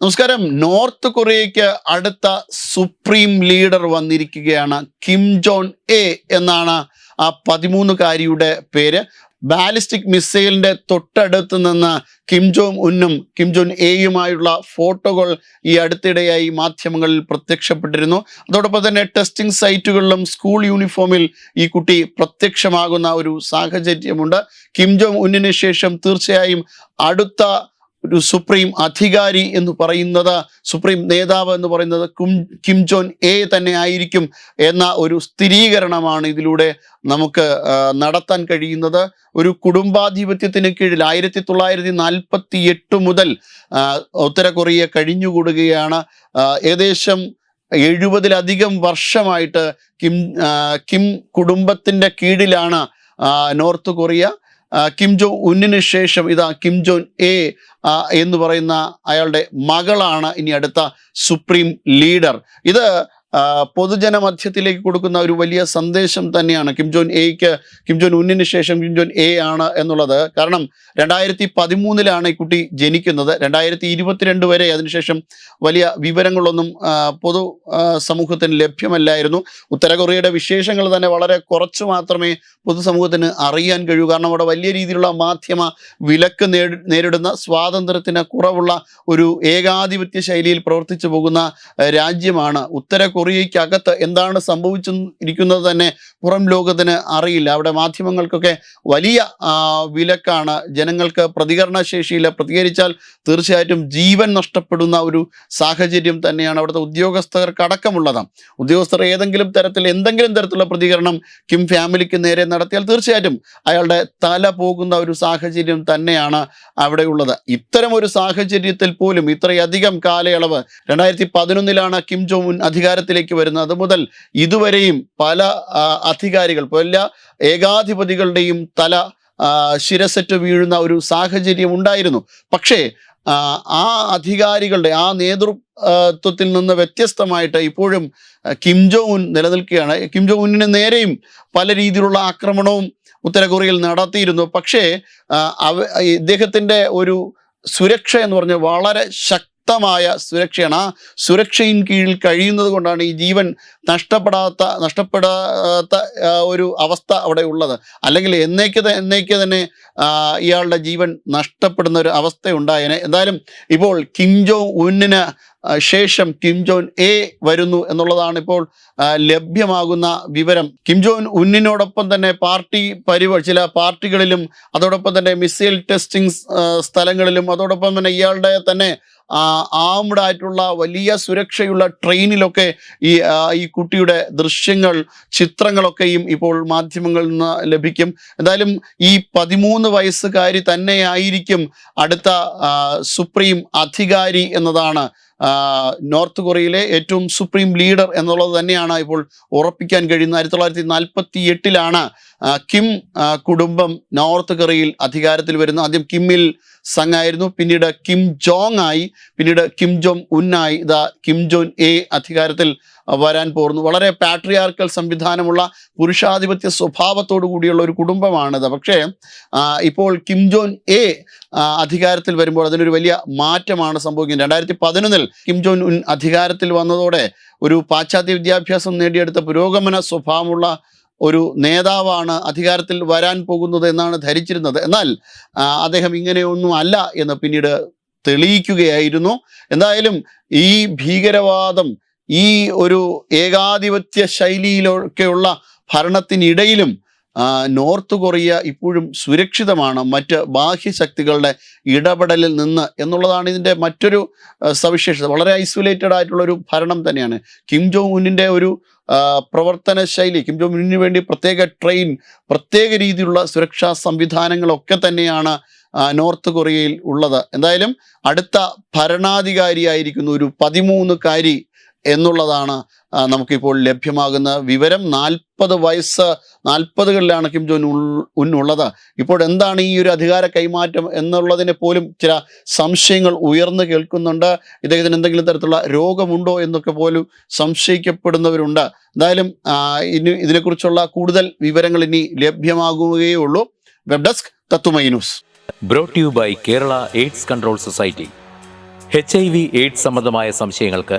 നമസ്കാരം. നോർത്ത് കൊറിയയ്ക്ക് അടുത്ത സുപ്രീം ലീഡർ വന്നിരിക്കുകയാണ് കിം ജോൺ എ എന്നാണ് ആ പതിമൂന്നുകാരിയുടെ പേര്. ബാലിസ്റ്റിക് മിസൈലിന്റെ തൊട്ടടുത്ത് നിന്ന് കിം ജോങ് ഉന്നും കിം ജോൺ എയുമായുള്ള ഫോട്ടോകൾ ഈ അടുത്തിടെയായി മാധ്യമങ്ങളിൽ പ്രത്യക്ഷപ്പെട്ടിരുന്നു. അതോടൊപ്പം തന്നെ ടെസ്റ്റിംഗ് സൈറ്റുകളിലും സ്കൂൾ യൂണിഫോമിൽ ഈ കുട്ടി പ്രത്യക്ഷമാകുന്ന ഒരു സാഹചര്യമുണ്ട്. കിം ജോങ് ഉന്നിന് ശേഷം തീർച്ചയായും അടുത്ത ഒരു സുപ്രീം അധികാരി എന്ന് പറയുന്നത് സുപ്രീം നേതാവ് എന്ന് പറയുന്നത് കും കിം ജോൻ എ തന്നെ ആയിരിക്കും എന്ന ഒരു സ്ഥിരീകരണമാണ് ഇതിലൂടെ നമുക്ക് നടത്താൻ കഴിയുന്നത്. ഒരു കുടുംബാധിപത്യത്തിന് കീഴിൽ ആയിരത്തി തൊള്ളായിരത്തി നാൽപ്പത്തി എട്ട് മുതൽ ഉത്തര കൊറിയ കഴിഞ്ഞുകൂടുകയാണ്. ഏകദേശം എഴുപതിലധികം വർഷമായിട്ട് കിം കിം കുടുംബത്തിന്റെ കീഴിലാണ് നോർത്ത് കൊറിയ. കിം ജോ ഉന്നിന് ശേഷം ഇതാ കിം ജോൻ എ എന്ന് പറയുന്ന അയാളുടെ മകളാണ് ഇനി അടുത്ത സുപ്രീം ലീഡർ. ഇത് പൊതുജന മധ്യത്തിലേക്ക് കൊടുക്കുന്ന ഒരു വലിയ സന്ദേശം തന്നെയാണ് കിം ജോൻ എയ്ക്ക് കിം ജോൻ ഉന്നിന് ശേഷം കിം ജോൻ എ ആണ് എന്നുള്ളത്. കാരണം രണ്ടായിരത്തി പതിമൂന്നിലാണ് ഈ കുട്ടി ജനിക്കുന്നത്. രണ്ടായിരത്തി ഇരുപത്തിരണ്ട് വരെ അതിനുശേഷം വലിയ വിവരങ്ങളൊന്നും പൊതു സമൂഹത്തിന് ലഭ്യമല്ലായിരുന്നു. ഉത്തര കൊറിയയുടെ വിശേഷങ്ങൾ തന്നെ വളരെ കുറച്ച് മാത്രമേ പൊതുസമൂഹത്തിന് അറിയാൻ കഴിയൂ. കാരണം അവിടെ വലിയ രീതിയിലുള്ള മാധ്യമ വിലക്ക് നേരിടുന്ന സ്വാതന്ത്ര്യത്തിന് കുറവുള്ള ഒരു ഏകാധിപത്യ ശൈലിയിൽ പ്രവർത്തിച്ചു പോകുന്ന രാജ്യമാണ് ഉത്തര കൊറിയയ്ക്കകത്ത് എന്താണ് സംഭവിച്ചിരിക്കുന്നത് തന്നെ പുറം ലോകത്തിന് അറിയില്ല. അവിടെ മാധ്യമങ്ങൾക്കൊക്കെ വലിയ വിലക്കാണ്. ജനങ്ങൾക്ക് പ്രതികരണശേഷിയില്ല പ്രതികരിച്ചാൽ തീർച്ചയായിട്ടും ജീവൻ നഷ്ടപ്പെടുന്ന ഒരു സാഹചര്യം തന്നെയാണ് അവിടുത്തെ ഉദ്യോഗസ്ഥർക്ക് അടക്കമുള്ളത്. ഉദ്യോഗസ്ഥർ ഏതെങ്കിലും തരത്തിൽ എന്തെങ്കിലും തരത്തിലുള്ള പ്രതികരണം കിം ഫാമിലിക്ക് നേരെ നടത്തിയാൽ തീർച്ചയായിട്ടും അയാളുടെ തല പോകുന്ന ഒരു സാഹചര്യം തന്നെയാണ് അവിടെ ഉള്ളത് ഇത്തരം ഒരു സാഹചര്യത്തിൽ പോലും ഇത്രയധികം കാലയളവ് രണ്ടായിരത്തി പതിനൊന്നിലാണ് കിം ജോങ് ഉൻ അധികാരത്തിലേക്ക് വരുന്നത് അതുമുതൽ ഇതുവരെയും പല അധികാരികൾ പല ഏകാധിപതികളുടെയും തല ശിരസറ്റ് വീഴുന്ന ഒരു സാഹചര്യം ഉണ്ടായിരുന്നു. പക്ഷേ ആ, അധികാരികളുടെ ആ നേതൃത്വത്തിൽ നിന്ന് വ്യത്യസ്തമായിട്ട് ഇപ്പോഴും കിംജോ ഉൻ നിലനിൽക്കുകയാണ്. കിം ജോ ഉന്നിന് നേരെയും പല രീതിയിലുള്ള ആക്രമണവും ഉത്തര കൊറിയയിൽ നടത്തിയിരുന്നു. പക്ഷേ അവ ഇദ്ദേഹത്തിന്റെ ഒരു സുരക്ഷ എന്ന് പറഞ്ഞാൽ വളരെ ശക്തമായ സുരക്ഷയാണ്. ആ സുരക്ഷയിൻ കീഴിൽ കഴിയുന്നത് കൊണ്ടാണ് ഈ ജീവൻ നഷ്ടപ്പെടാത്ത നഷ്ടപ്പെടാത്ത ഒരു അവസ്ഥ അവിടെ ഉള്ളത്. അല്ലെങ്കിൽ എന്നേക്ക് എന്നേക്ക് തന്നെ ഇയാളുടെ ജീവൻ നഷ്ടപ്പെടുന്ന ഒരു അവസ്ഥ ഉണ്ടായേനെ. എന്തായാലും ഇപ്പോൾ കിം ജോ ഉന്നിന് ശേഷം കിം ജോൻ എ വരുന്നു എന്നുള്ളതാണ് ഇപ്പോൾ ലഭ്യമാകുന്ന വിവരം. കിം ജോൻ ഉന്നിനോടൊപ്പം തന്നെ പാർട്ടി പരിപാടി ചില പാർട്ടികളിലും അതോടൊപ്പം തന്നെ മിസൈൽ ടെസ്റ്റിംഗ് സ്ഥലങ്ങളിലും അതോടൊപ്പം തന്നെ ഇയാളുടെ തന്നെ ആംഡ് ആയിട്ടുള്ള വലിയ സുരക്ഷയുള്ള ട്രെയിനിലൊക്കെ ഈ ഈ കുട്ടിയുടെ ദൃശ്യങ്ങൾ ചിത്രങ്ങളൊക്കെയും ഇപ്പോൾ മാധ്യമങ്ങളിൽ നിന്ന് ലഭിക്കും. എന്തായാലും ഈ പതിമൂന്ന് വയസ്സുകാരി തന്നെയായിരിക്കും അടുത്ത സുപ്രീം അധികാരി എന്നതാണ് നോർത്ത് കൊറിയയിലെ ഏറ്റവും സുപ്രീം ലീഡർ എന്നുള്ളത് തന്നെയാണ് ഇപ്പോൾ ഉറപ്പിക്കാൻ കഴിയുന്നത്. ആയിരത്തി തൊള്ളായിരത്തി നാൽപ്പത്തി എട്ടിലാണ് കിം കുടുംബം നോർത്ത് കൊറിയയിൽ അധികാരത്തിൽ വരുന്നു. ആദ്യം കിമ്മിൽ സംഘ് ആയിരുന്നു പിന്നീട് കിം ജോങ് ആയി പിന്നീട് കിം ജോങ് ഉന്നായി. ഇതാ കിം ജോൻ എ അധികാരത്തിൽ വരാൻ പോകുന്നു വളരെ പാട്രിയാർക്കൽ സംവിധാനമുള്ള പുരുഷാധിപത്യ സ്വഭാവത്തോടു കൂടിയുള്ള ഒരു കുടുംബമാണിത്. പക്ഷേ ഇപ്പോൾ കിം ജോൻ എ അധികാരത്തിൽ വരുമ്പോൾ അതിനൊരു വലിയ മാറ്റമാണ് സംഭവിക്കുന്നത്. രണ്ടായിരത്തി പതിനൊന്നിൽ കിം ജോൻ ഉൻ അധികാരത്തിൽ വന്നതോടെ ഒരു പാശ്ചാത്യ വിദ്യാഭ്യാസം നേടിയെടുത്ത പുരോഗമന സ്വഭാവമുള്ള ഒരു നേതാവാണ് അധികാരത്തിൽ വരാൻ പോകുന്നത് എന്നാണ് ധരിച്ചിരുന്നത്. എന്നാൽ അദ്ദേഹം ഇങ്ങനെയൊന്നും അല്ല എന്ന് പിന്നീട് തെളിയിക്കുകയായിരുന്നു. എന്തായാലും ഈ ഭീകരവാദം ഈ ഒരു ഏകാധിപത്യ ശൈലിയിലൊക്കെയുള്ള ഭരണത്തിനിടയിലും നോർത്ത് കൊറിയ ഇപ്പോഴും സുരക്ഷിതമാണ്. മറ്റ് ബാഹ്യശക്തികളുടെ ഇടപെടലിൽ നിന്ന് എന്നുള്ളതാണ് ഇതിന്റെ മറ്റൊരു സവിശേഷത. വളരെ ഐസൊലേറ്റഡ് ആയിട്ടുള്ള ഒരു ഭരണം തന്നെയാണ്. കിം ജോങ് ഉന്നിന്റെ ഒരു പ്രവർത്തന ശൈലി കിം ജോങ് ഉന്നിന് വേണ്ടി പ്രത്യേക ട്രെയിൻ പ്രത്യേക രീതിയിലുള്ള സുരക്ഷാ സംവിധാനങ്ങളൊക്കെ തന്നെയാണ് നോർത്ത് കൊറിയയിൽ ഉള്ളത്. എന്തായാലും അടുത്ത ഭരണാധികാരിയായിരിക്കുന്ന ഒരു പതിമൂന്നുകാരി എന്നുള്ളതാണ് നമുക്കിപ്പോൾ ലഭ്യമാകുന്ന വിവരം നാൽപ്പത് വയസ്സ് നാൽപ്പതുകളിലാണ് കിം ജോൻ ഉള്ളത് ഇപ്പോൾ എന്താണ് ഈ ഒരു അധികാര കൈമാറ്റം എന്നുള്ളതിനെ പോലും ചില സംശയങ്ങൾ ഉയർന്നു കേൾക്കുന്നുണ്ട്. ഇദ്ദേഹത്തിന് എന്തെങ്കിലും തരത്തിലുള്ള രോഗമുണ്ടോ എന്നൊക്കെ പോലും സംശയിക്കപ്പെടുന്നവരുണ്ട്. എന്തായാലും ഇനി ഇതിനെക്കുറിച്ചുള്ള കൂടുതൽ വിവരങ്ങൾ ഇനി ലഭ്യമാകുകയേ ഉള്ളൂ വെബ് ഡെസ്ക് തത്തുമൈ news. Brought you by Kerala AIDS control society H I V AIDS സംബന്ധമായ സംശയങ്ങൾക്ക്